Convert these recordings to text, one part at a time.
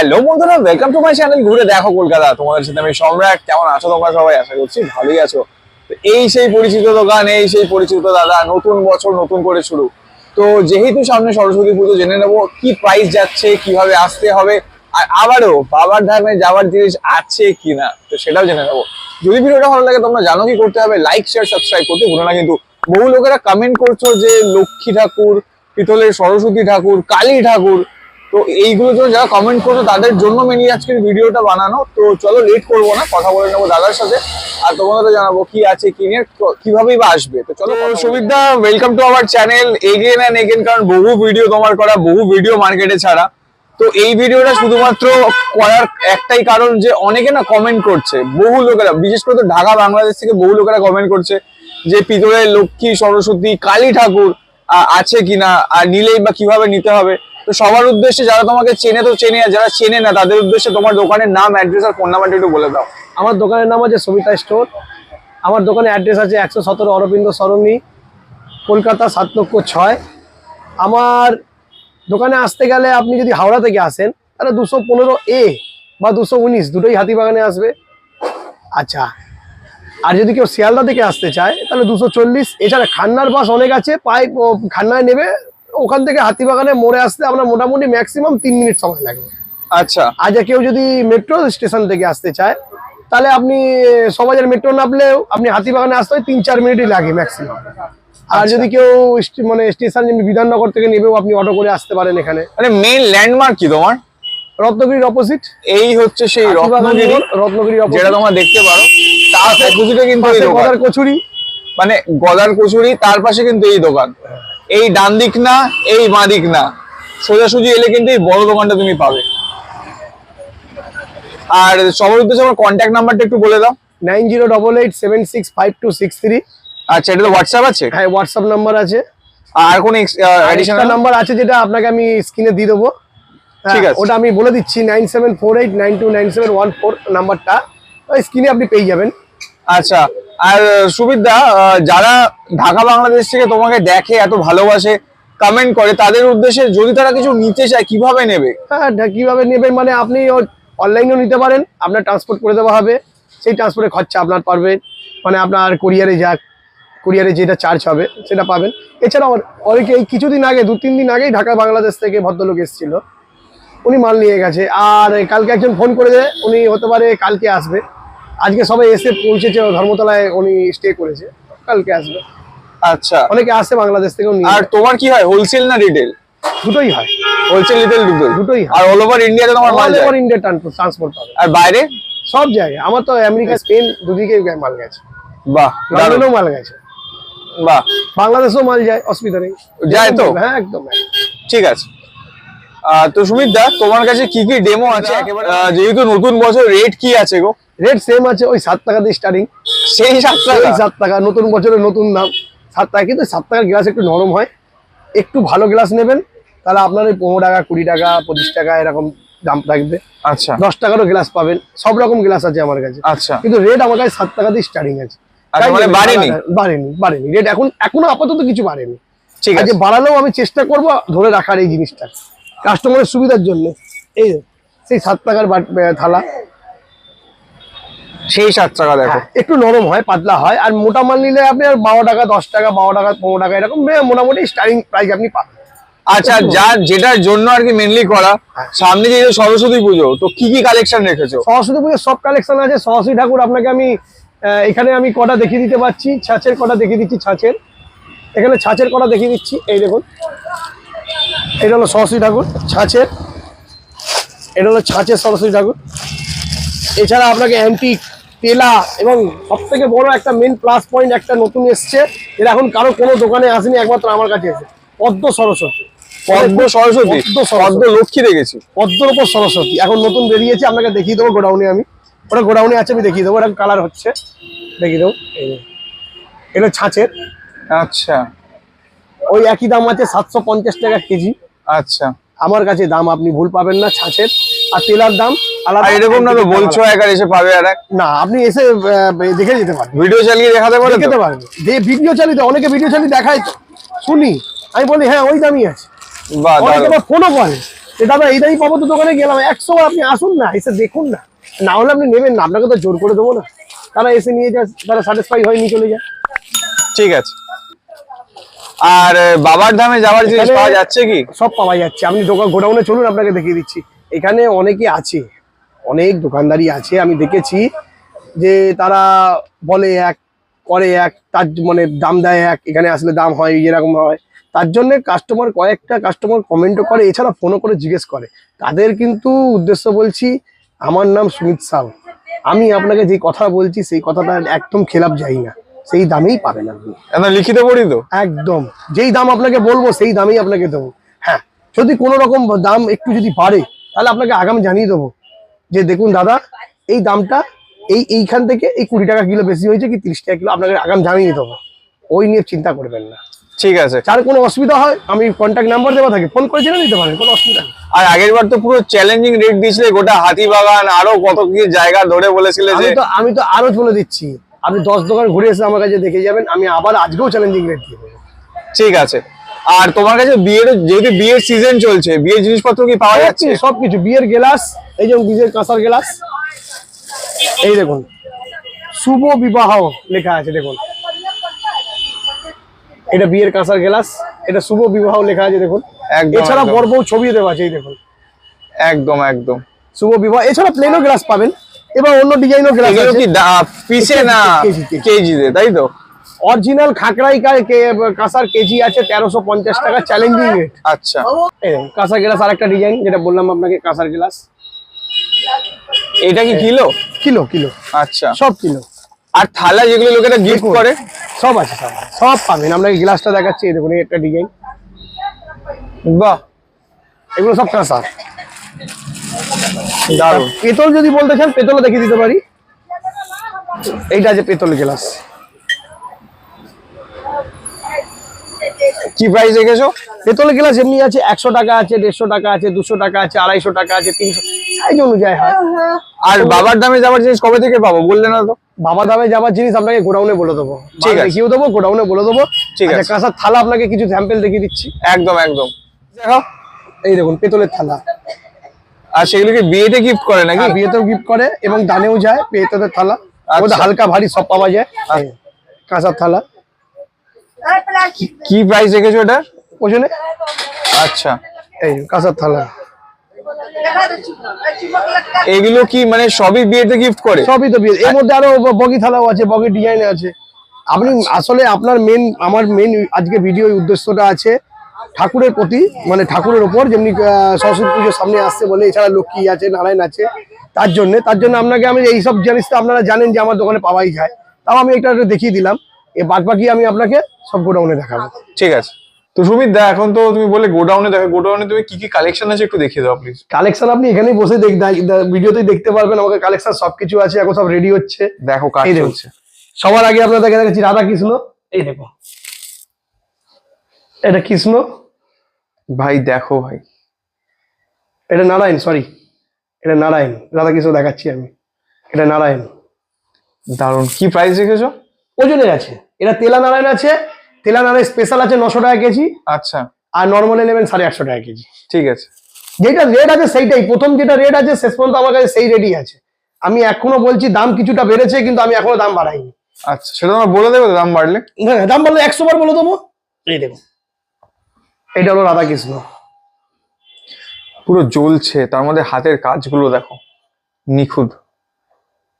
Hello বন্ধুরা welcome to my channel ঘুরে দেখো কলকাতা। তোমাদের সাথে আমি সম্রাট, কেমন আছো তোমরা সবাই? আশা করছি ভালোই আছো। তো এই সেই পরিচিত দোকান, এই সেই পরিচিত দাদা, নতুন বছর নতুন করে শুরু। তো যেহেতু সামনে সরস্বতী পুজো জেনে নেব, কি প্রাইস যাচ্ছে, কীভাবে আসতে হবে, আর আবারও বাবার ধামে যাওয়ার জিনিস আছে কিনা, তো সেটাও জেনে নেব। যদি ভিডিওটা ভালো লাগে, তোমরা জানো কি করতে হবে লাইক শেয়ার সাবস্ক্রাইব করতে ভুলো না। কিন্তু বহু লোকেরা কমেন্ট করছ যে লক্ষ্মী ঠাকুর, পিতলের সরস্বতী ঠাকুর, কালী ঠাকুর তো এইগুলো জন্য যারা কমেন্ট করছ তাদের জন্য মেনি আজকের ভিডিওটা বানানো। তো চলো লেট করব না কথা বলে নেব দাদার সাথে। আর তোমাদের জানাব কি আছে কি নিয়ে কিভাবেই বা আসবে। তো চলো সুবিধা welcome to our channel again and again কারণ বহু ভিডিও তোমার করা বহু ভিডিও মার্কেটে ছাড়া। তো এই ভিডিওটা শুধুমাত্র করার একটাই কারণ যে অনেকে না কমেন্ট করছে। বহু লোকেরা বিশেষ করে তো ঢাকা বাংলাদেশ থেকে বহু লোকেরা কমেন্ট করছে যে পিতলের লক্ষ্মী সরস্বতী কালী ঠাকুর আছে কিনা আর নিলেই বা কীভাবে নিতে হবে। তো সবার উদ্দেশ্যে যারা তোমাকে চেনে তো চেনে, যারা চেনে না, তাদের উদ্দেশ্যে তোমার দোকানের নাম অ্যাড্রেস আর ফোন নাম্বারটা একটু বলে দাও। আমার দোকানের নাম আছে সবিতা স্টোর। আমার দোকানে অ্যাড্রেস আছে একশো সতেরো অরবিন্দ সরণি, কলকাতা সাত লক্ষ ছয়। আমার দোকানে আসতে গেলে আপনি যদি হাওড়া থেকে আসেন, তাহলে দুশো পনেরো এ বা দুশো উনিশ দুটোই হাতিবাগানে আসবে। আচ্ছা আর যদি কেউ শিয়ালদা থেকে আসতে চায়, তাহলে দুশো চল্লিশ। এছাড়া খান্নার বাস অনেক আছে পাই খান্নায় নেবে ওখান থেকে হাতিবাগানে মোড়ে আসতে আমরা মোটামুটি ম্যাক্সিমাম তিন মিনিট সময় লাগবে। আচ্ছা। আজ কেউ যদি মেট্রো স্টেশন থেকে আসতে চায় তাহলে আপনি সমাজের মেট্রো নামলেও আপনি হাতিবাগানে আসতে হয় তিন চার মিনিটই লাগে ম্যাক্সিমাম আর যদি কেউ মানে স্টেশন যেমনি বিধাননগর থেকে নেবেও আপনি অটো করে আসতে পারেন এখানে। মানে মেইন ল্যান্ডমার্ক কি তোমার? রত্নগিরির অপোজিট এই হচ্ছে সেই রত্নগিরি। রত্নগিরির যেটা তোমরা দেখতে পারো তার অপোজিটে কিন্তু এই দোকান। গদার কচুরি। মানে গদার কচুরি তার পাশে কিন্তু এই দোকান। এই ডান দিক না এই বাঁ দিক না। সোজাসুজি এলে কিন্তু এই বড় দোকানটা তুমি পাবে। আর সবার উদ্দেশ্যে আমার কন্ট্যাক্ট নাম্বারটা একটু বলে দাও। Nine zero double eight seven six five two six three. আচ্ছা এটা তো হোয়াটসঅ্যাপ আছে? হ্যাঁ হোয়াটসঅ্যাপ নাম্বার আছে। আর কোনো অ্যাডিশনাল নাম্বার আছে যেটা আপনাকে আমি স্ক্রিনে দিয়ে দেবো। হ্যাঁ, ঠিক আছে। ওটা আমি বলে দিচ্ছি nine seven four eight nine two nine seven one four নাম্বারটা। স্ক্রিনে আপনি পেয়ে যাবেন। আচ্ছা আর সুবিধা যারা ঢাকা বাংলাদেশ থেকে তোমাকে দেখে, এত ভালোবাসে কমেন্ট করে, তাদের উদ্দেশ্যে যদি তারা কিছু নিতে চায়, কীভাবে নেবে? হ্যাঁ ঢা- কীভাবে নেবেন মানে আপনি অনলাইনেও নিতে পারেন, আপনার ট্রান্সপোর্ট করে দেওয়া হবে। সেই ট্রান্সপোর্টের খরচা আপনার পারবে মানে আপনার কুরিয়ারে যাক কুরিয়ারে যেটা চার্জ হবে, সেটা পাবেন। এছাড়াও অনেকে এই কিছুদিন আগে, দু, তিন দিন আগেই ঢাকা বাংলাদেশ থেকে ভদ্রলোক এসেছিল। উনি মাল নিয়ে গেছে। আর কালকে একজন ফোন করে দেয় উনি হতে পারে কালকে আসবে। আজকে সবাই এসে পৌঁছেছে ধর্মতলায় উনি স্টে করেছে। কালকে আসবে। আচ্ছা। অনেকে আসে বাংলাদেশ থেকেও নিয়ে আর তোমার কি হয় হোলসেল না রিটেল দুটোই হয়। হোলসেল রিটেল দুটো দুটোই হয়। আর অল ওভার ইন্ডিয়াতে তোমার মাল যায়? ইন্ডিয়া ট্রান্সপোর্ট পাবে। আর বাইরে? সব জায়গায় আমার তো আমেরিকা স্পেন দুদিকে মাল গেছে। বাহ। লন্ডনেও মাল গেছে। বাহ। বাংলাদেশেও মাল যায় অসুবিধা নেই। যায় তো? হ্যাঁ একদম। ঠিক আছে। তো সুমিত দা তোমার কাছে কি কি ডেমো আছে? যেহেতু নতুন বছর রেট কি আছে গো? রেট সেম আছে ওই সাত টাকা দিয়ে স্টার্টিং সেই সাত টাকা? সাত টাকা নতুন বছরের নতুন দাম। সাত টাকা কিন্তু সাত টাকার গ্লাস একটু নরম হয়। একটু ভালো গ্লাস নেবেন তাহলে আপনার ওই পনেরো টাকা কুড়ি টাকা পঁচিশ টাকা এরকম দাম থাকবে। আচ্ছা। দশ টাকারও গ্লাস পাবেন সব রকম গ্লাস আছে আমার কাছে। আচ্ছা। কিন্তু রেট আমার কাছে সাত টাকা দিয়ে স্টার্টিং আছে। আচ্ছা, মানে বাড়েনি? বাড়েনি বাড়েনি। রেট এখন এখনও আপাতত কিছু বাড়েনি। ঠিক আছে। বাড়ালেও আমি চেষ্টা করব ধরে রাখার এই জিনিসটা। কাস্টমারের সুবিধার জন্য। এই সেই সাত টাকার থালা। সেই সাত টাকা দেখো। হ্যাঁ, একটু নরম হয় পাতলা হয় আর মোটা মাল নিলে আপনি আর বারো টাকা দশ টাকা বারো টাকা পনেরো টাকা এরকম মোটামুটি স্টার্টিং প্রাইস আপনি পাবেন আচ্ছা যার যেটার জন্য আর কি মেনলি করা হ্যাঁ। সামনে যেহেতু সরস্বতী পুজো তো কি কি কালেকশন রেখেছো? সরস্বতী পুজোর সব কালেকশন আছে। সরস্বতী ঠাকুর আপনাকে আমি এখানে আমি কটা দেখিয়ে দিতে পারছি। ছাঁচের কটা দেখিয়ে দিচ্ছি ছাঁচের। এখানে ছাঁচের কটা দেখিয়ে দিচ্ছি। এই দেখুন। এটা হলো সরস্বতী ঠাকুর ছাঁচের। এটা হলো ছাঁচের সরস্বতী ঠাকুর। এছাড়া আপনাকে অ্যান্টিক পেলা এবং সব থেকে বড় একটা মেন প্লাস পয়েন্ট একটা নতুন এসছে। এটা এখন কারও কোনো দোকানে আসেনি একমাত্র আমার কাছে এসে পদ্ম সরস্বতী। পদ্ম সরস্বতী? পদ্ম সরস্বতী। পদ্ম লক্ষ্মী দেখেছি। পদ্মর উপর সরস্বতী। এখন নতুন বেরিয়েছে আপনাকে দেখিয়ে দেবো গোডাউনে আমি। ওটা গোডাউনে আছে আমি দেখিয়ে দেবো। এটা কালার হচ্ছে দেখিয়ে দেবো। এটা ছাঁচের। আচ্ছা। ওই একই দাম আছে সাতশো পঞ্চাশ টাকা কেজি। আচ্ছা। আমার কাছে দাম আপনি ভুল পাবেন না ছাঁচের। আর তেলার দাম আলাদা। আর এরকম না তো বলছো এক আর এসে পাবে আর না আপনি এসে দেখে যেতে পারেন। ভিডিও চালিয়ে দেখাতে পারো দেখতে পারেন। যে ভিডিও অনেকে ভিডিও চালিয়ে দেখায় তো। শুনি আমি বলি হ্যাঁ ওই দামই আছে। বাহ অনেকে ফোনও করে। যে দাদা এইটাই পাবো তো দোকানে? গেলাম। একশো আপনি আসুন না এসে দেখুন না। না হলে আপনি নেবেন না আপনাকে তো জোর করে দেবো না। তারা এসে নিয়ে যায় তারা স্যাটিসফাই হয় নিয়ে চলে যায়। ঠিক আছে। আর বাবার ধামে যাওয়ার জিনিস পাওয়া যাচ্ছে কি? সব পাওয়া যাচ্ছে। আপনি দোকান গোডাউনে চলুন আপনাকে দেখিয়ে দিচ্ছি। এখানে অনেকে আছে অনেক দোকানদারি আছে। আমি দেখেছি যে তারা বলে এক করে এক তার মানে দাম দেয় এক এখানে আসলে দাম হয় এরকম হয়। তার জন্য কাস্টমার কয়েকটা কাস্টমার কমেন্টও করে এছাড়া ফোনও করে জিজ্ঞেস করে। তাদের কিন্তু উদ্দেশ্য বলছি আমার নাম সুমিত সাউ। আমি আপনাকে যে কথা বলছি সেই কথাটা একদম খেলাপ যাই না। সেই দামেই পাবেন আপনি। লিখিত পড়ি তো? একদম। যেই দাম আপনাকে বলব সেই দামেই আপনাকে দেবো। হ্যাঁ যদি কোনো রকম দাম একটু যদি বাড়ে তাহলে আপনাকে আগাম জানিয়ে দেবো যে দেখুন দাদা এই দামটা এই এইখান থেকে এই কুড়ি টাকা কিলো বেশি হয়েছে কি তিরিশ টাকা কিলো আপনাকে আগাম জানিয়ে দেবো। ওই নিয়ে চিন্তা করবেন না। ঠিক আছে। যার কোনো অসুবিধা হয় আমি কন্ট্যাক্ট নাম্বার দেওয়া থাকে ফোন করে জেনে নিতে পারেন কোনো অসুবিধা নেই। আর আগের বার তো পুরো চ্যালেঞ্জিং রেট দিয়েছিলে গোটা হাতি বাগান আরও কত কি জায়গা ধরে বলেছিলে আমি তো আমি তো আরও বলে দিচ্ছি আপনি দশ দোকান ঘুরে এসে আমার কাছে দেখে যাবেন আমি আবার আজকেও চ্যালেঞ্জিং রেট দিয়ে দেবো। ঠিক আছে। আর তোমার কাছে বিয়ের যেহেতু বিয়ের সিজন চলছে বিয়ের জিনিসপত্র কি পাওয়া যাচ্ছে? সবকিছু বিয়ের গ্লাস এই যে বিয়ের কাঁসার গ্লাস এই দেখুন শুভ বিবাহ লেখা আছে দেখুন। এটা বিয়ের কাঁসার গ্লাস এটা শুভ বিবাহ লেখা আছে দেখুন। এছাড়া। বর বউ ছবি দেওয়া আছে এই দেখুন। একদম একদম। শুভ বিবাহ এছাড়া প্লেনও গ্লাস পাবেন। এবার অন্য ডিজাইনও গ্লাস আছে। কি পিসে না কেজি, কেজি। কেজিতে তাই তো? অরিজিনাল কে- কাঁসার কেজি আছে তেরোশো পঞ্চাশ টাকা চ্যালেঞ্জিং রেট আচ্ছা। কাঁসার গ্লাস আরেকটা ডিজাইন যেটা বললাম আপনাকে কাঁসার গ্লাস। এটা কি কিলো? Kilo kilo. আচ্ছা। সব কিলো। আর থালা যেগুলো লোকেরা গিফট করে? সব আছে সব। সব পাবেন। আপনাকে গ্লাসটা দেখাচ্ছি এই দেখুন একটা ডিজাইন বাহ। এগুলো সব কাঁসার। দারুণ। পেতল যদি বলতে চান পেতলও দেখিয়ে দিতে পারি। এইটা আছে পেতল গ্লাস। কি প্রাইস রেখেছো পেতল গ্লাস এমনি আছে একশো টাকা আছে দেড়শো টাকা আছে দুশো টাকা আছে আড়াইশো টাকা আছে তিনশো সাইজ অনুযায়ী হয়। আর বাবার দামে যাওয়ার জিনিস কবে থেকে পাবো? বললে না তো। বাবা দামে যাবার জিনিস আপনাকে গোডাউনে বলে দেবো। ঠিক আছে। দেখিয়েও দেবো গোডাউনে বলে দেবো। ঠিক আচ্ছা, আছে। কাঁসার থালা আপনাকে কিছু স্যাম্পেল দেখিয়ে দিচ্ছি। একদম একদম। দেখো এই দেখুন পেতলের থালা। আর সেগুলোকে বিয়েতে গিফট করে নাকি? হ্যাঁ, বিয়েতেও গিফট করে এবং দানেও যায় পেতলের থালা। আচ্ছা। ওটা হালকা ভারী সব পাওয়া যায়। এই, কাঁসার থালা। কি প্রাইস রেখেছো এটা ওজনে? আচ্ছা। এই কাঁসার থালা। এগুলো কি মানে সবই বিয়েতে গিফট করে? সবই তো বিয়ে এর মধ্যে আরও বগি থালাও আছে বগি ডিজাইন আছে। আপনি আসলে আপনার মেন আমার মেন আজকে ভিডিও উদ্দেশ্যটা আছে ঠাকুরের প্রতি মানে ঠাকুরের ওপর যেমনি সরস্বতী পুজোর সামনে আসছে বলে এছাড়া লক্ষ্মী আছে নারায়ণ আছে তার জন্য তার জন্য আপনাকে আমি এইসব জিনিস তো আপনারা জানেন যে আমার দোকানে পাওয়াই যায় তাও আমি এটা একটু দেখিয়ে দিলাম এ বাদ বাকি আমি আপনাকে সব গোডাউনে দেখাবো। ঠিক আছে। তো সুমিত দা এখন তো তুমি বলে গোডাউনে দেখো গোডাউনে তুমি কি কি কালেকশন আছে একটু দেখিয়ে দাও প্লিজ কালেকশন আপনি এখানেই বসে দেখ ভিডিওতেই দেখতে পারবেন আমাকে কালেকশন সবকিছু আছে এখন সব রেডি হচ্ছে। দেখো কাজ। চলছে। সবার আগে আপনাদের দেখাচ্ছি রাধা কৃষ্ণ এই দেখো এটা কৃষ্ণ ভাই দেখো ভাই। এটা নারায়ণ সরি এটা নারায়ণ। রাধা কৃষ্ণ দেখাচ্ছি আমি। এটা নারায়ণ। দারুণ। কি প্রাইস রেখেছো? ওজনে আছে। এটা তেলা নারায়ণ আছে। তেলা নারায়ণ স্পেশাল আছে নশো টাকা কেজি। আচ্ছা। আর নর্মাল নেবেন সাড়ে আটশো টাকা কেজি। ঠিক আছে। যেটা রেট আছে সেইটাই। প্রথম যেটা রেট আছে শেষ পর্যন্ত আমার কাছে সেই রেটই আছে। আমি এখনও বলছি দাম কিছুটা বেড়েছে কিন্তু আমি এখনও দাম বাড়াইনি। আচ্ছা সেটা তোমার বলে দেবো দাম বাড়লে? দাম বাড়লে একশো বার বলে দেবো। এই দেখো। এটা হলো রাধাকৃষ্ণ। পুরো জ্বলছে তার মধ্যে হাতের কাজগুলো দেখো নিখুঁত।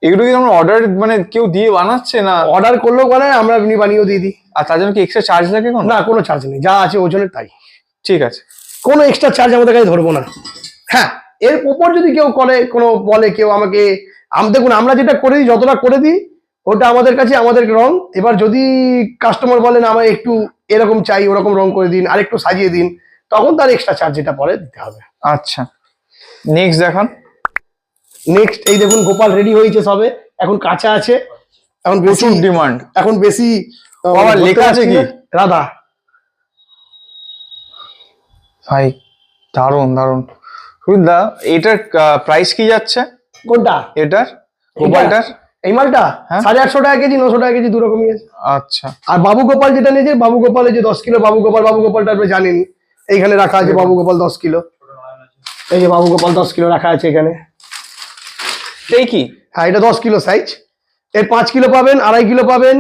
এগুলো কি আমরা অর্ডার মানে কেউ দিয়ে বানাচ্ছে না? অর্ডার করলেও বানায় আমরা এমনি বানিয়েও দিয়ে দিই। আর তার জন্য কি এক্সট্রা চার্জ লাগে কোনো? না কোনো চার্জ নেই যা আছে ওজনের তাই। ঠিক আছে। কোনো এক্সট্রা চার্জ আমাদের কাছে ধরবো না। হ্যাঁ এর উপর যদি কেউ করে কোনো বলে কেউ আমাকে আম- দেখুন আমরা যেটা করে দিই যতটা করে দিই ওটা আমাদের কাছে আমাদের রং। এবার যদি কাস্টমার বলেন আমার একটু এরকম চাই ওরকম রং করে দিন আরেকটু সাজিয়ে দিন তখন তার এক্সট্রা চার্জ যেটা পরে দিতে হবে। আচ্ছা। নেক্সট দেখান। নেক্সট এই দেখুন গোপাল রেডি হয়েছে সবে এখন কাঁচা আছে এখন বেশি প্রচুর ডিমান্ড এখন বেশি বাবা, লেখা আছে কি? রাধা। ভাই দারুণ দারুণ দা এটার প্রাইস কি যাচ্ছে? কোনটা? এটার? গোপালটার? এই মালটা? হ্যাঁ। সাড়ে আটশো টাকা কেজি নশো টাকা কেজি দু রকমই আছে। আচ্ছা। আর বাবু গোপাল যেটা নিয়েছে বাবু গোপালের যে দশ কিলো বাবু গোপাল বাবু গোপালটা আপনি জানেনই এইখানে রাখা আছে বাবু গোপাল দশ কিলো। এই যে বাবু গোপাল দশ কিলো রাখা আছে এখানে। এই কি? হ্যাঁ এটা দশ কিলো সাইজ এর পাঁচ কিলো পাবেন আড়াই কিলো পাবেন।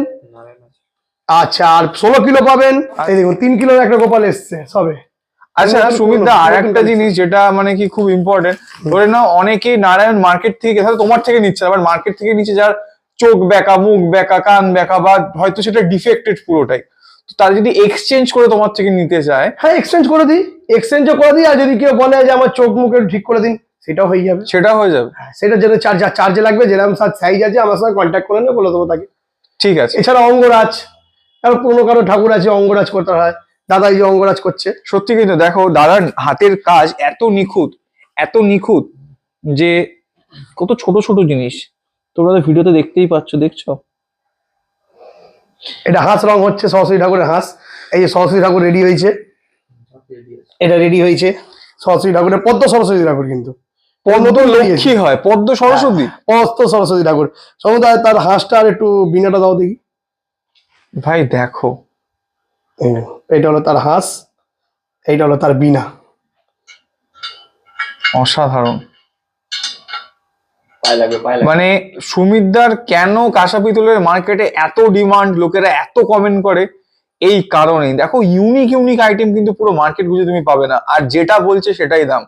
আচ্ছা আর ষোলো কিলো পাবেন। এই দেখুন তিন কিলোর একটা গোপাল এসছে সবে। আচ্ছা সুমিত দা আর একটা। জিনিস যেটা মানে কি খুব ইম্পর্টেন্ট ধরে নাও অনেকেই নারায়ণ মার্কেট থেকে তোমার থেকে নিচ্ছে আবার মার্কেট থেকে নিচ্ছে যার চোখ বেঁকা মুখ বেঁকা কান বেঁকা বা হয়তো সেটা ডিফেক্টেড পুরোটাই। তারা যদি এক্সচেঞ্জ করে তোমার থেকে নিতে চায় হ্যাঁ এক্সচেঞ্জ করে দিই। এক্সচেঞ্জও করে দিই আর যদি কেউ বলে যে আমার চোখ মুখ ঠিক করে দিন সেটাও হয়ে যাবে। সেটা হয়ে যাবে। হ্যাঁ, সেটা যেন চার্জ চার্জে লাগবে যেরকম সাইজ আছে আমার সঙ্গে কন্ট্যাক্ট করে নেবে বলে দেবো তাকে। ঠিক আছে। এছাড়া অঙ্গরাজ আর পুরনো কারও ঠাকুর আছে অঙ্গরাজ করতে হয়। দাদা এই যে অঙ্গরাজ করছে সত্যি কিন্তু দেখো দাদার হাতের কাজ এত নিখুঁত এত নিখুঁত যে কত ছোট ছোট জিনিস। তোমরা তো ভিডিওতে দেখতেই পাচ্ছ দেখছ? এটা হাঁস রং হচ্ছে সরস্বতী ঠাকুরের হাঁস। এই যে সরস্বতী ঠাকুর রেডি হয়েছে। এটা রেডি হয়েছে। সরস্বতী ঠাকুরের পদ্ম সরস্বতী ঠাকুর কিন্তু। নতুন বেরিয়েছে। লক্ষ্মী হয় পদ্ম সরস্বতী? পদ্ম সরস্বতী ঠাকুর। সমুদায় তার হাঁসটা আর একটু বিনাটা দাও দেখি। ভাই দেখো এইটা হলো তার হাঁস এইটা হলো তার বিনা অসাধারণ। মানে সুমিতদার কেন কাঁসা পিতলের মার্কেটে এত ডিমান্ড লোকেরা এত কমেন্ট করে? এই কারণেই। দেখো ইউনিক ইউনিক আইটেম কিন্তু পুরো মার্কেট খুঁজে তুমি পাবে না। আর যেটা বলছে সেটাই দাম।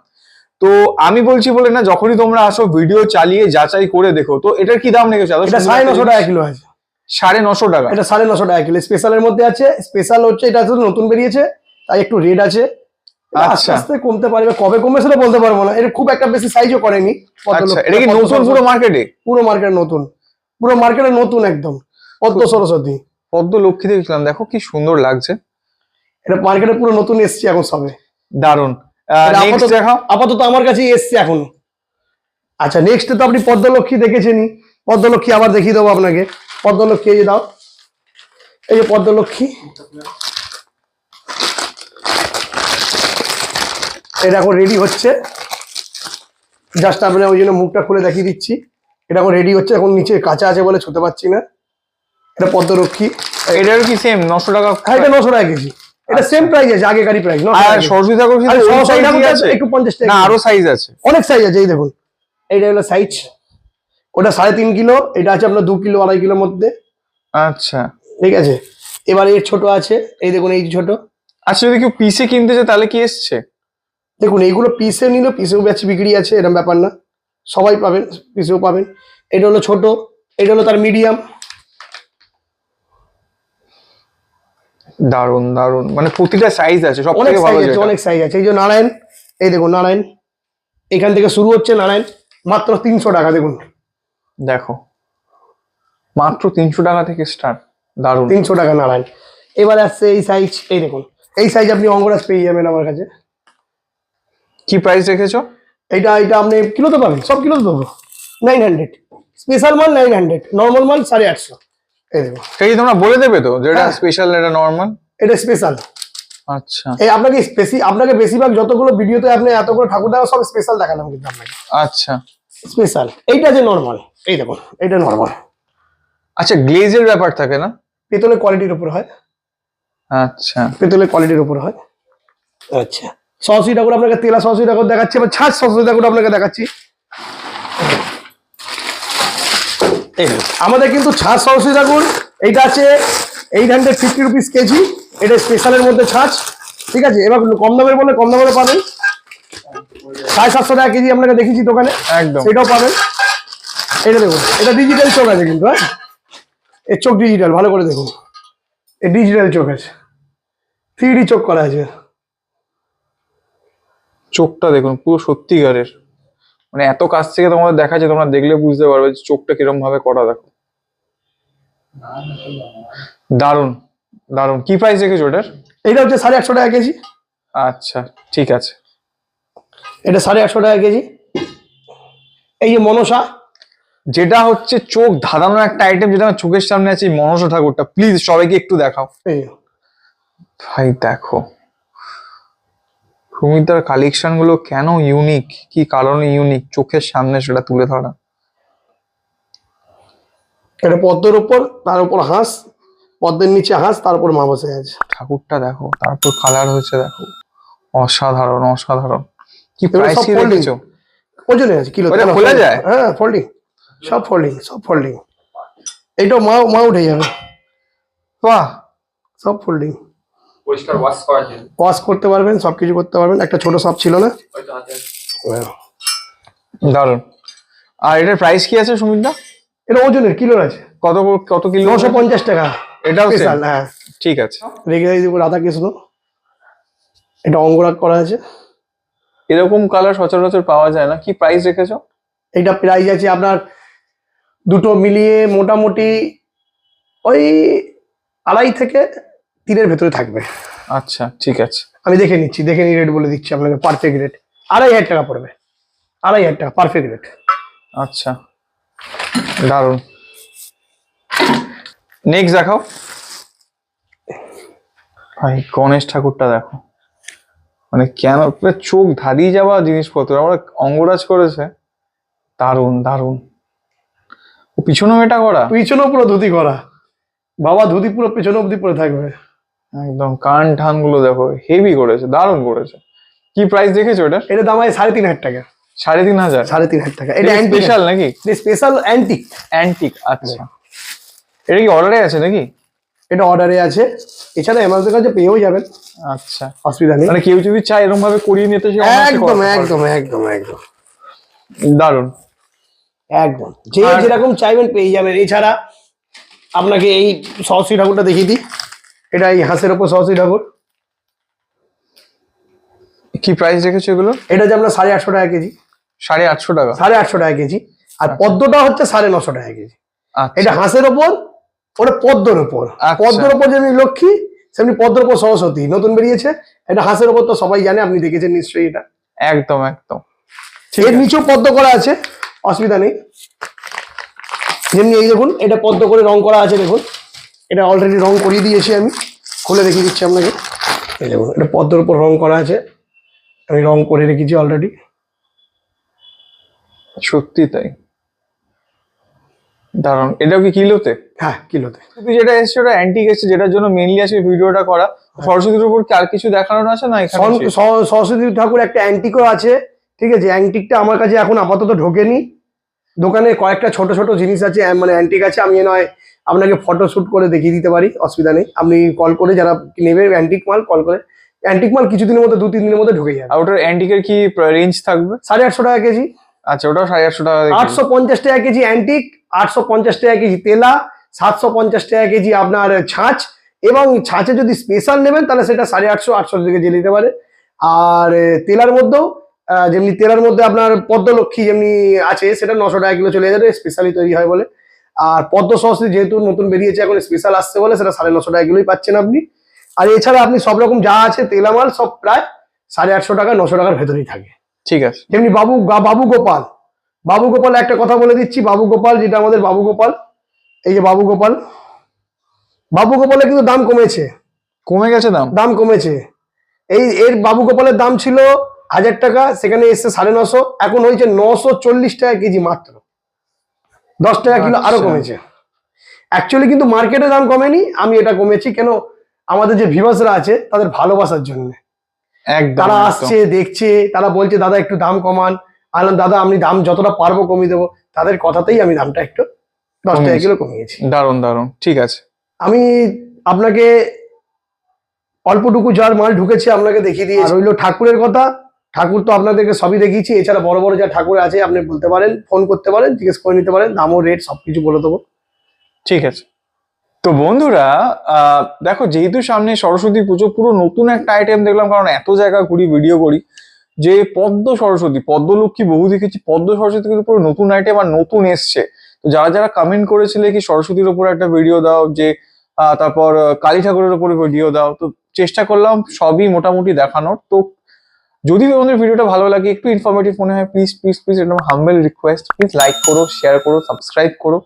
তো আমি বলছি বলে না যখনই তোমরা আসো ভিডিও চালিয়ে যাচাই করে দেখো। তো এটার কি দাম রেখেছো? এটা সাড়ে নশো টাকা কিলো আছে। সাড়ে নশো টাকা। এটা সাড়ে নশো টাকা কিলো। স্পেশালের মধ্যে আছে স্পেশাল হচ্ছে এটা নতুন বেরিয়েছে তাই একটু রেড আছে। আস্তে আচ্ছা। আস্তে কমতে পারবে কবে কমবে সেটা বলতে পারব না। এটা খুব একটা বেশি সাইজও করেনি আচ্ছা লোক- এটা কি নতুন পুরো মার্কেটে পুরো মার্কেট নতুন। পুরো মার্কেটে নতুন একদম। পদ্ম সরস্বতী। পদ্ম লক্ষ্মী দেখছিলাম দেখো কি সুন্দর লাগছে। এটা মার্কেটে পুরো নতুন এসছে এখন সবে। দারুণ আপাতত- আমার কাছেই এসছে এখন। আচ্ছা নেক্সট তো আপনি পদ্মলক্ষ্মী দেখেছেনই। পদ্মলক্ষ্মী আবার দেখিয়ে দেবো আপনাকে। পদ্মলক্ষ্মী এই যে দাও। এই যে পদ্মলক্ষ্মী। এটা এখন রেডি হচ্ছে। জাস্ট আপনার ওই জন্য মুখটা খুলে দেখিয়ে দিচ্ছি। এটা এখন রেডি হচ্ছে এখন নিচে কাঁচা আছে বলে ছুতে পারছি না। এটা পদ্মলক্ষ্মী। এটারও কি সেম নশো টাকা হ্যাঁ এটা নশো টাকা কেজি। এটা সেম প্রাইস আছে আগেকারই প্রাইস সরস্বতী ঠাকুর একটু পঞ্চাশ টাকা না আরও সাইজ আছে। অনেক সাইজ আছে এই দেখুন। এইটা হলো সাইজ ওটা সাড়ে তিন কিলো এটা আছে আপনার দু কিলো আড়াই কিলোর মধ্যে। আচ্ছা। ঠিক আছে? এবার এর ছোট আছে এই দেখুন এই যে ছোট। আচ্ছা যদি কেউ পিসে কিনতে চায় তাহলে কি এসছে? দেখুন এইগুলো পিসে নিল পিসেও বেশি বিক্রি আছে এরকম ব্যাপার না। সবাই পাবেন পিসেও পাবেন। এটা হলো ছোট এটা হলো তার মিডিয়াম দারুণ দারুণ মানে প্রতিটা সাইজ আছে সব অনেক সাইজ আছে অনেক সাইজ আছে। এই যে নারায়ণ এই দেখুন নারায়ণ। এখান থেকে শুরু হচ্ছে নারায়ণ মাত্র তিনশো টাকা দেখুন। দেখো। মাত্র তিনশো টাকা থেকে স্টার্ট দারুণ তিনশো টাকা নারায়ণ। এবার আসছে এই সাইজ এই দেখুন। এই সাইজ আপনি অঙ্গরাজ পেয়ে যাবেন আমার কাছে। কি প্রাইস রেখেছো? এইটা এটা আপনি কিলোতে পাবেন সব কিলোতে দেবো। নাইন হান্ড্রেড স্পেশাল মাল নাইন হান্ড্রেড নর্মাল মাল সাড়ে আটশো। এই দেখো সেই তোমরা বলে দেবে তো যেটা হ্যাঁ। স্পেশাল এটা নর্মাল এটা স্পেশাল আচ্ছা। এই আপনাকে বেশি আপনাকে বেশিরভাগ যতগুলো ভিডিওতে আপনি এতগুলো ঠাকুর দেখা সব স্পেশাল দেখালাম কিন্তু আপনাকে। আচ্ছা। স্পেশাল এইটা যে নর্মাল এই দেখুন এটা নর্মাল আচ্ছা গ্লেজের ব্যাপার থাকে না? পেতলের কোয়ালিটির উপর হয়। আচ্ছা। পেতলের কোয়ালিটির উপর হয়। আচ্ছা। সরস্বতী ঠাকুর আপনাকে তেলা সরস্বতী ঠাকুর দেখাচ্ছি এবার ছাঁচ সরস্বতী ঠাকুর আপনাকে দেখাচ্ছি। আমাদের কিন্তু ছাঁচ সরস্বতী ঠাকুর এইটা আছে eight hundred fifty rupees kg এটা স্পেশালের মধ্যে ছাঁচ ঠিক আছে? এবার কম দামের বলে কম দামের পাবেন। সাড়ে সাতশো টাকা কেজি আপনাকে দেখিয়েছি দোকানে একদম। সেটাও পাবেন। এটা দেখুন এটা ডিজিটাল চোখ আছে কিন্তু হ্যাঁ? এর চোখ ডিজিটাল ভালো করে দেখুন। এ ডিজিটাল চোখ আছে। থ্রি চোখ করা আছে। চোখটা দেখুন পুরো সত্যিকারের। মানে এত কাছ থেকে তোমাদের দেখা যায় তোমরা দেখলে বুঝতে পারবে যে চোখটা কিরম ভাবে করা দেখো। দারুণ দারুণ কি প্রাইস রেখেছো ওটার? এটা হচ্ছে সাড়ে একশো টাকা কেজি। আচ্ছা ঠিক আছে। এটা সাড়ে একশো টাকা কেজি। এই যে মনসা যেটা হচ্ছে চোখ ধাঁধানো একটা আইটেম যেটা আমার চোখের সামনে আছে মনসা ঠাকুরটা। প্লিজ সবাইকে একটু দেখাও। ভাই দেখো। সুমিতার কালেকশনগুলো কেন ইউনিক কি কারণে ইউনিক চোখের সামনে সেটা তুলে ধরা। এটা পদ্মের উপর তার উপর হাঁস পদ্মের নিচে হাঁস তারপর মা বসে আছে। ঠাকুরটা দেখো তারপর কালার হয়েছে দেখো। অসাধারণ অসাধারণ। কি প্রাইস কি রেখেছো? ওজনে আছে কিলো খোলা যায়? হ্যাঁ ফোল্ডিং সব ফোল্ডিং সব ফোল্ডিং এইটাও মা মা উঠে যাবে। বাহ সব ফোল্ডিং পরিষ্কার ওয়াশ করার জন্য। ওয়াশ করতে পারবেন সব কিছু করতে পারবেন। একটা ছোট সব ছিল না? হাতে। দারুণ আর এটার প্রাইস কি আছে সুমিতদা? এটা ওজনের কিলোর আছে। কত কত কিলো? নশো পঞ্চাশ টাকা। এটাও? স্পেশাল হ্যাঁ। ঠিক আছে। রেখে দিব রাধা কৃষ্ণ এটা অঙ্গরাগ করা আছে। এরকম কালার সচরাচর পাওয়া যায় না। কি প্রাইস রেখেছো? এটা প্রাইস আছে আপনার দুটো মিলিয়ে মোটামুটি ওই আড়াই থেকে তিনের ভেতরে থাকবে। আচ্ছা ঠিক আছে। আমি দেখে নিচ্ছি দেখে নিই রেট বলে দিচ্ছি আপনাকে পারফেক্ট রেট আড়াই হাজার টাকা পড়বে। আড়াই হাজার টাকা পারফেক্ট রেট আচ্ছা দারুণ নেক্সট দেখাও। ভাই গণেশ ঠাকুরটা দেখো। মানে কেন চোখ ধারিয়ে যাওয়া জিনিসপত্র। আমরা অঙ্গরাজ করেছে। দারুণ দারুণ ও পিছনেও এটা করা? পিছনেও পুরো ধুতি করা। বাবা ধুতি পুরো পেছনে অবধি পরে থাকবে। একদম কান ঠানগুলো দেখো হেভি করেছে দারুণ করেছে। কি প্রাইস দেখেছ এটা? এটা দাম আছে সাড়ে তিন হাজার টাকা। সাড়ে তিন হাজার? সাড়ে তিন হাজার টাকা। এটা স্পেশাল নাকি? স্পেশাল অ্যান্টিক অ্যান্টিক আচ্ছা। এটা কি অর্ডারে আছে নাকি? এটা অর্ডারে আছে। এছাড়া অ্যামাজনের কাছে পেয়েও যাবেন। আচ্ছা। অসুবিধা নেই। মানে কেউ যদি চায় এরকম ভাবে করিয়ে নিতে সে একদম একদম একদম একদম। দারুণ একদম। যে যেরকম চাইবেন পেয়ে যাবেন। এছাড়া আপনাকে এই সরস্বতী ঠাকুরটা দেখিয়ে দিই। এটা এই হাঁসের ওপর সরস্বতী ঠাকুর। কি প্রাইস রেখেছো এগুলো? এটা যে আমরা সাড়ে আটশো টাকা কেজি। সাড়ে আটশো টাকা? সাড়ে আটশো টাকা কেজি। আর পদ্মটা হচ্ছে সাড়ে নশো টাকা কেজি। আচ্ছা। এটা হাঁসের ওপর ওটা পদ্মর ওপর। আচ্ছা। পদ্মর ওপর যেমনি লক্ষ্মী সেমনি পদ্মর ওপর সরস্বতী। নতুন বেরিয়েছে। এটা হাঁসের ওপর তো সবাই জানে আপনি দেখেছেন নিশ্চয়ই এটা। একদম একদম। এর নিচেও পদ্ম করা আছে। অসুবিধা নেই। যেমনি এই দেখুন এটা পদ্ম করে রং করা আছে দেখুন। এটা অলরেডি রং করিয়ে দিয়েছি আমি। খুলে রেখে দিচ্ছি আপনাকে। এই দেখুন এটা পদ্মর উপর রং করা আছে। আমি রং করে রেখেছি অলরেডি সত্যি তাই? দারুণ এটাও কি কিলোতে? হ্যাঁ কিলোতে। কিন্তু যেটা এসছে ওটা অ্যান্টিক এসছে যেটার জন্য মেনলি আজকে ভিডিওটা করা। সরস্বতীর উপর কি আর কিছু দেখানোর আছে? না সরস্বতী ঠাকুর একটা অ্যান্টিকও আছে। ঠিক আছে অ্যান্টিকটা আমার কাছে এখন আপাতত ঢোকেনি। দোকানে কয়েকটা ছোট ছোট জিনিস আছে মানে অ্যান্টিক আছে আমি নয় আপনাকে ফটো শুট করে দেখিয়ে দিতে পারি অসুবিধা নেই। আপনি কল করে যারা নেবে অ্যান্টিক মাল কল করে। অ্যান্টিক মাল কিছুদিনের মধ্যে দু তিন দিনের মধ্যে ঢুকে যাবে আর ওটার অ্যান্টিকের কি রেঞ্জ থাকবে? সাড়ে আটশো টাকা কেজি। আচ্ছা ওটাও সাড়ে আটশো টাকা আটশো পঞ্চাশ টাকা কেজি অ্যান্টিক আটশো পঞ্চাশ টাকা কেজি তেলা সাতশো পঞ্চাশ টাকা কেজি আপনার ছাঁচ এবং ছাঁচে যদি স্পেশাল নেবেন তাহলে সেটা সাড়ে আটশো আটশো থেকে যে নিতে পারে। আর তেলার মধ্যেও যেমনি তেলার মধ্যে আপনার পদ্মলক্ষ্মী যেমনি আছে সেটা নশো টাকা কিলো চলে যাবে স্পেশালি তৈরি হয় বলে। আর পদ্ম সরস্বতী যেহেতু নতুন বেরিয়েছে এখন স্পেশাল আসছে বলে সেটা সাড়ে নশো টাকা কিলোই পাচ্ছেন আপনি। আর এছাড়া আপনি সব রকম যা আছে তেলা মাল সব প্রায় সাড়ে আটশো টাকা নশো টাকার ভেতরেই থাকে। ঠিক আছে। যেমনি বাবু বাবু গোপাল। বাবু গোপাল একটা কথা বলে দিচ্ছি বাবু গোপাল যেটা আমাদের বাবু গোপাল এই যে বাবু গোপাল। বাবু গোপালের কিন্তু দাম কমেছে। কমে গেছে দাম? দাম কমেছে। এই এর বাবু গোপালের দাম ছিল হাজার টাকা সেখানে এসছে সাড়ে নশো এখন হয়েছে নশো চল্লিশ টাকা কেজি মাত্র। দশ টাকা কিলো আরও আচ্ছা। কমেছে। অ্যাকচুয়ালি কিন্তু মার্কেটে দাম কমেনি আমি এটা কমেছি কেন আমাদের যে ভিভাসরা আছে তাদের ভালোবাসার জন্য। তারা আসছে দেখছে তারা বলছে দাদা একটু দাম কমান। আলাম দাদা আমি দাম যতটা পারব কমিয়ে দেবো তাদের কথাতেই আমি দামটা একটু দশ টাকা কিলো কমিয়েছি। দারুণ দারুণ ঠিক আছে। আমি আপনাকে অল্পটুকু যার মাল ঢুকেছে আপনাকে দেখিয়ে দিয়েছি। রইল ঠাকুরের কথা ঠাকুর তো আপনাদেরকে সবই দেখিয়েছি, এছাড়া বড় বড় যা ঠাকুর আছে আপনি বলতে পারেন ফোন করতে পারেন, জিজ্ঞেস করে নিতে পারেন, দামও রেট সবকিছু বলে দেবো। ঠিক আছে। তো বন্ধুরা দেখো যেহেতু সামনে সরস্বতী পুজো, পুরো নতুন একটা আইটেম দেখলাম, কারণ এত জায়গা ঘুরি ভিডিও করি, যে পদ্ম সরস্বতী, পদ্মলক্ষ্মী বহু দেখেছি, পদ্ম সরস্বতী কিন্তু পুরো নতুন আইটেম আর নতুন এসছে। তো যারা যারা কমেন্ট করেছিলে কি সরস্বতীর উপর একটা ভিডিও দাও, যে তারপর কালী ঠাকুরের উপরে ভিডিও দাও, তো চেষ্টা করলাম সবই মোটামুটি দেখানোর। তো যদি তোমাদের ভিডিওটা ভালো লাগে, একটু ইনফরমেটিভ মনে হয় প্লিজ প্লিজ প্লিজ এটা হাম্বেল রিকোয়েস্ট প্লিজ লাইক করো শেয়ার করো সাবস্ক্রাইব করো,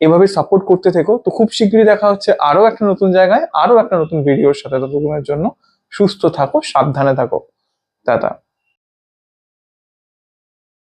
এভাবে সাপোর্ট করতে থেকো। তো খুব শীঘ্রই দেখা হচ্ছে আরও একটা নতুন জায়গায়, আরও একটা নতুন ভিডিওর সাথে ততক্ষণের জন্য সুস্থ থাকো, সাবধানে থাকো। টাটা।